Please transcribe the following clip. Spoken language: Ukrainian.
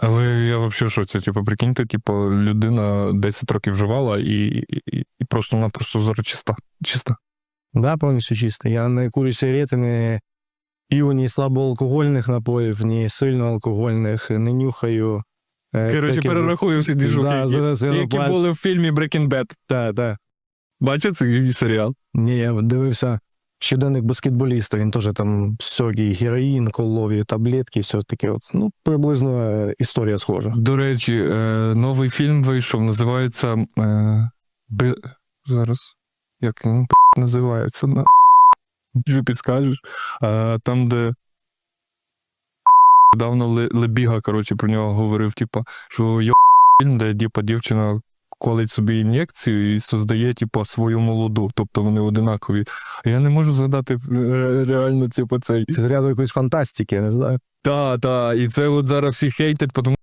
Але я взагалі що це? Типу, прикиньте, типу, людина 10 років вживала і, і, і просто вона просто зараз чиста. Чиста. Да, повністю чисто. Я не курю сигарети, не п'ю ні слабоалкогольних напоїв, ні сильноалкогольних, не нюхаю. Е, Коротше, перерахую всі двіжухи, Да, які, зараз я які були в фільмі Breaking Bad. Да, да. Бачив цей серіал? Ні, я дивився щоденник баскетболіста, він теж там всякий героїн, колові таблетки, все таке. От. Ну, приблизно е, історія схожа. До речі, е, новий фільм вийшов, називається. Е, Б... Зараз. Як він називається? На... Вже підскажеш. Там, де. Давно Ле- Лебіга, коротше, про нього говорив, типа, що є фільм, де типа, дівчина колить собі ін'єкцію і создає, типу, свою молоду, тобто вони одинакові. Я не можу згадати е, реально, типу, цей. Це зряду якоїсь фантастики, я не знаю. Та, та, і це от зараз всі хейтять, тому